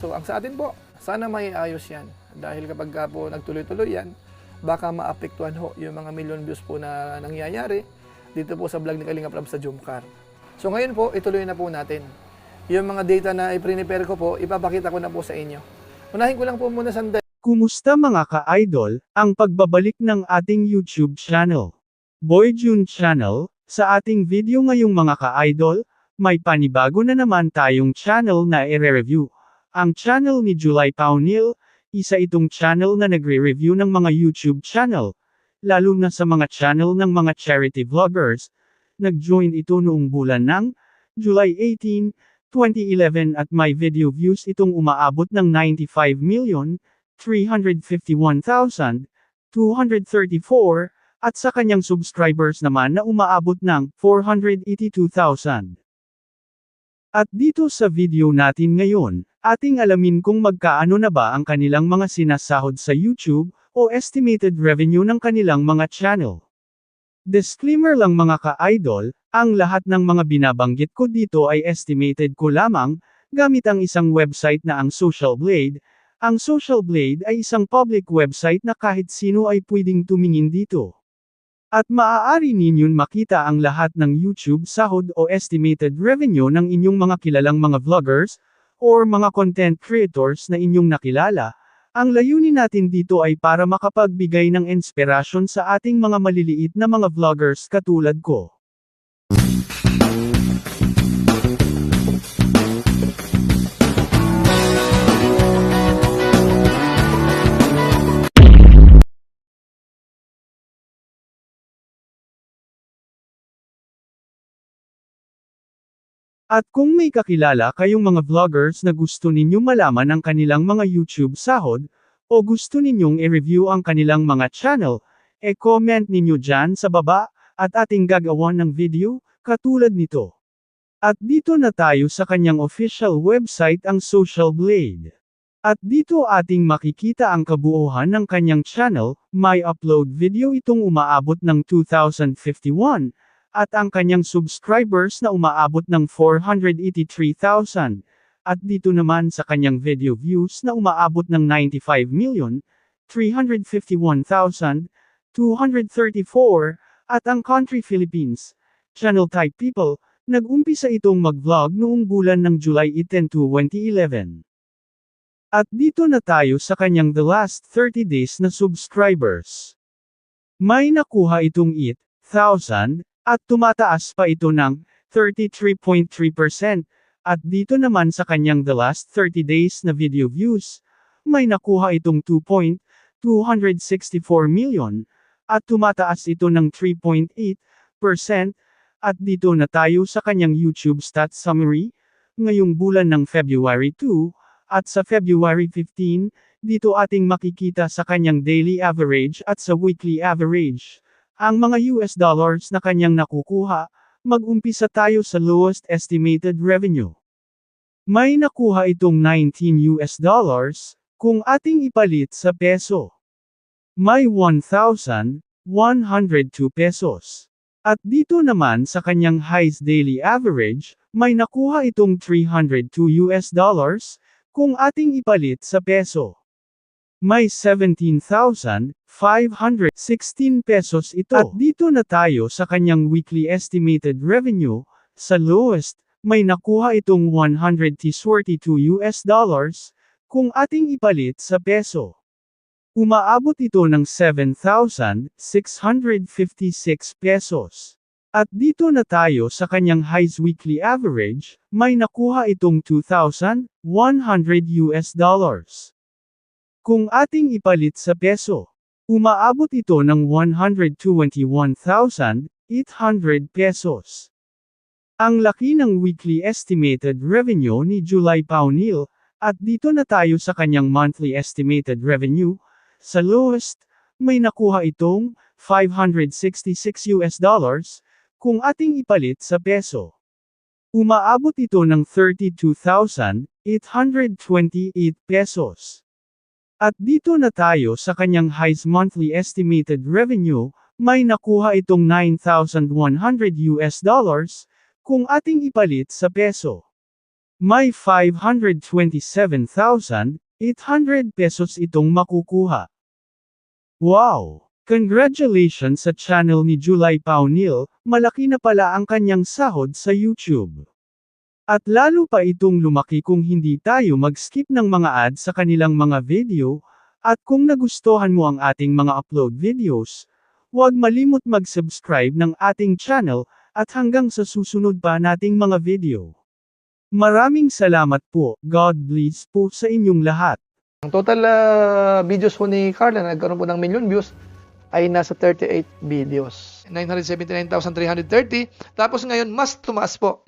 So ang sa atin po, sana may ayos yan. Dahil kapag ka po nagtuloy-tuloy yan, baka maapektuhan ho yung mga million views po na nangyayari dito po sa vlog ni Kalinga Prab sa Jumcar. So ngayon po, ituloy na po natin. Yung mga data na i-prepare ko po, ipapakita ko na po sa inyo. Unahin ko lang po muna sandali. Kumusta mga ka-idol, ang pagbabalik ng ating YouTube channel. Boy June Channel, sa ating video ngayong mga ka-idol, may panibago na naman tayong channel na i-review. Ang channel ni July Paunil, isa itong channel na nagre-review ng mga YouTube channel, lalo na sa mga channel ng mga charity vloggers. Nag-join ito noong bulan ng July 18, 2011 at may video views itong umaabot ng 95 million, 351,234, at sa kanyang subscribers naman na umaabot ng 482,000. At dito sa video natin ngayon, ating alamin kung magkaano na ba ang kanilang mga sinasahod sa YouTube, o estimated revenue ng kanilang mga channel. Disclaimer lang mga ka-idol, ang lahat ng mga binabanggit ko dito ay estimated ko lamang, gamit ang isang website na ang Social Blade, ang Social Blade ay isang public website na kahit sino ay pwedeng tumingin dito. At maaari ninyong makita ang lahat ng YouTube sahod o estimated revenue ng inyong mga kilalang mga vloggers, or mga content creators na inyong nakilala. Ang layunin natin dito ay para makapagbigay ng inspirasyon sa ating mga maliliit na mga vloggers katulad ko. At kung may kakilala kayong mga vloggers na gusto ninyong malaman ang kanilang mga YouTube sahod, o gusto ninyong i-review ang kanilang mga channel, e-comment ninyo dyan sa baba, at ating gagawa ng video, katulad nito. At dito na tayo sa kanyang official website ang Social Blade. At dito ating makikita ang kabuuhan ng kanyang channel, may upload video itong umaabot ng 2051, at ang kanyang subscribers na umaabot ng 483,000. At dito naman sa kanyang video views na umaabot ng 95 million, 351,234, at ang country Philippines, channel type people, nag-umpisa itong mag-vlog noong bulan ng July 10, 2011. At dito na tayo sa kanyang the last 30 days na subscribers. May nakuha itong 8,000, at tumataas pa ito ng 33.3%, at dito naman sa kanyang the last 30 days na video views, may nakuha itong 2.264 million, at tumataas ito ng 3.8%, at dito na tayo sa kanyang YouTube stats summary, ngayong bulan ng February 2, at sa February 15, dito ating makikita sa kanyang daily average at sa weekly average. Ang mga US dollars na kanyang nakukuha, mag-umpisa tayo sa lowest estimated revenue. May nakuha itong 19 US dollars, kung ating ipalit sa peso. May 1,102 pesos. At dito naman sa kanyang highest daily average, may nakuha itong 302 US dollars, kung ating ipalit sa peso. May 17,516 pesos ito. At dito na tayo sa kanyang weekly estimated revenue, sa lowest, may nakuha itong 142 US dollars, kung ating ipalit sa peso. Umaabot ito ng 7,656 pesos. At dito na tayo sa kanyang highest weekly average, may nakuha itong 2,100 US dollars. Kung ating ipalit sa peso, umaabot ito ng 121,800 pesos. Ang laki ng weekly estimated revenue ni July Paunil, at dito na tayo sa kanyang monthly estimated revenue, sa lowest, may nakuha itong 566 US dollars, kung ating ipalit sa peso. Umaabot ito ng 32,828 pesos. At dito na tayo sa kanyang highest monthly estimated revenue, may nakuha itong 9,100 US dollars, kung ating ipalit sa peso. May 527,800 pesos itong makukuha. Wow! Congratulations sa channel ni July Paunil, malaki na pala ang kanyang sahod sa YouTube. At lalo pa itong lumaki kung hindi tayo mag-skip ng mga ads sa kanilang mga video, at kung nagustuhan mo ang ating mga upload videos, huwag malimot mag-subscribe ng ating channel, at hanggang sa susunod pa nating mga video. Maraming salamat po, God bless po sa inyong lahat. Ang total ah, videos po ni Carla na nagkaroon po ng million views ay nasa 38 videos. 979,330. Tapos ngayon, mas tumaas po.